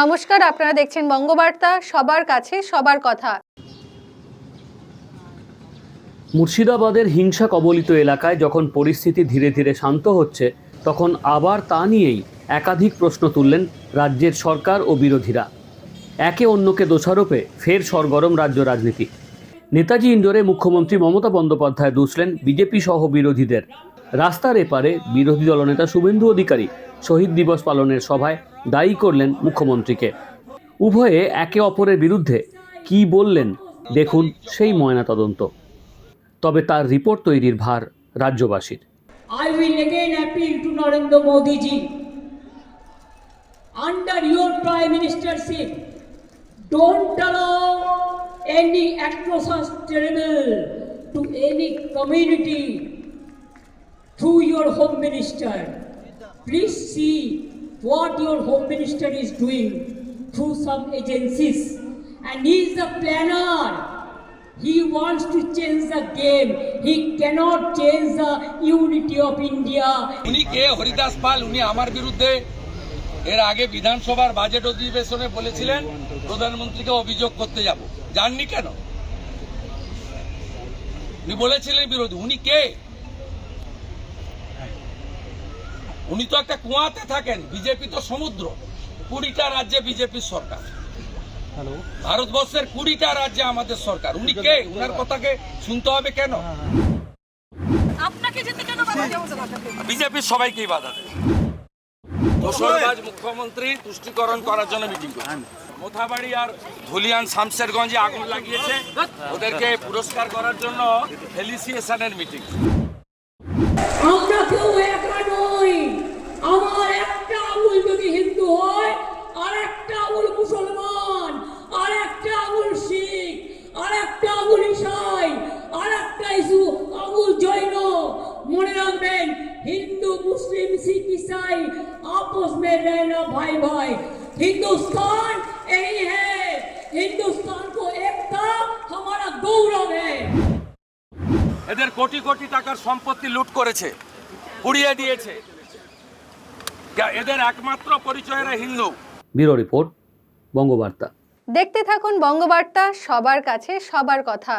নমস্কার, আপনারা দেখছেন বঙ্গবার্তা, সবার কাছে সবার কথা। মুর্শিদাবাদের হিংসা কবলিত এলাকায় যখন পরিস্থিতি ধীরে ধীরে শান্ত হচ্ছে, তখন আবার তা নিয়েই একাধিক প্রশ্ন তুললেন রাজ্যের সরকার ও বিরোধীরা। একে অন্যকে দোষারোপে ফের সরগরম রাজ্য রাজনীতি। নেতাজি ইন্ডোরে মুখ্যমন্ত্রী মমতা বন্দ্যোপাধ্যায় দুষলেন বিজেপি সহ বিরোধীদের। রাস্তার এপারে বিরোধী দলনেতা শুভেন্দু অধিকারী শহীদ দিবস পালনের সভায় দায়ী করলেন মুখ্যমন্ত্রীকে। উভয়ে একে অপরের বিরুদ্ধে কি বললেন দেখুন সেই ময়না তদন্ত তবে তার রিপোর্ট তৈরির ভার রাজ্যবাসীর। I will again appeal under your prime ministership don't allow any atrocious terrible to any community through your home minister please see what your home minister is doing through some agencies. And he is the planner. He wants to change the game. He cannot change the unity of India. উনি কে হরিদাস পাল উনি আমার বিরুদ্ধে এর আগে বিধানসভার budget অধিবেশনে বলেছিলেন প্রধানমন্ত্রীকে অভিযোগ করতে যাব জাননি কেন উনি বলেছিলেন বিরোধী উনি কে উনি তো একটা কুয়াতে থাকেন বিজেপি তো সমুদ্র। কুড়িটা রাজ্যে বিজেপির সরকার। ভারতবর্ষের কুড়িটা রাজ্যে আমাদের সরকার। উনি কে? উনার কথাকে শুনতে হবে কেন? বিজেপির সবাইকেই বাধা দেয়। দোসরবাজ মুখ্যমন্ত্রী তুষ্টিকরণ করার জন্য মিটিং করছে। মোথাবাড়ি আর ধুলিয়ান শামশেরগঞ্জে আগুন লাগিয়েছে। ওদেরকে পুরস্কার করার জন্য ফেলিসিয়েশনের মিটিং আমরা কেউ একা নই আমার একটা আঙুল যদি হিন্দু হয় আর একটা আঙুল মুসলমান আর একটা আঙুল শিখ আর একটা আঙুল ইসাই আর একটা ইসু আঙুল জৈন মনে রাখবেন हिंदू मुस्लिम सिख ईसाई आपस में रहना भाई भाई हिंदुस्तान यही है हिंदुस्तान को एकता हमारा गौरव है এদের কোটি কোটি টাকার সম্পত্তি লুট করেছে পুড়িয়ে দিয়েছে এদের একমাত্র পরিচয় এরা হিন্দু ব্যুরো রিপোর্ট বঙ্গবার্তা দেখতে থাকুন বঙ্গবার্তা সবার কাছে সবার কথা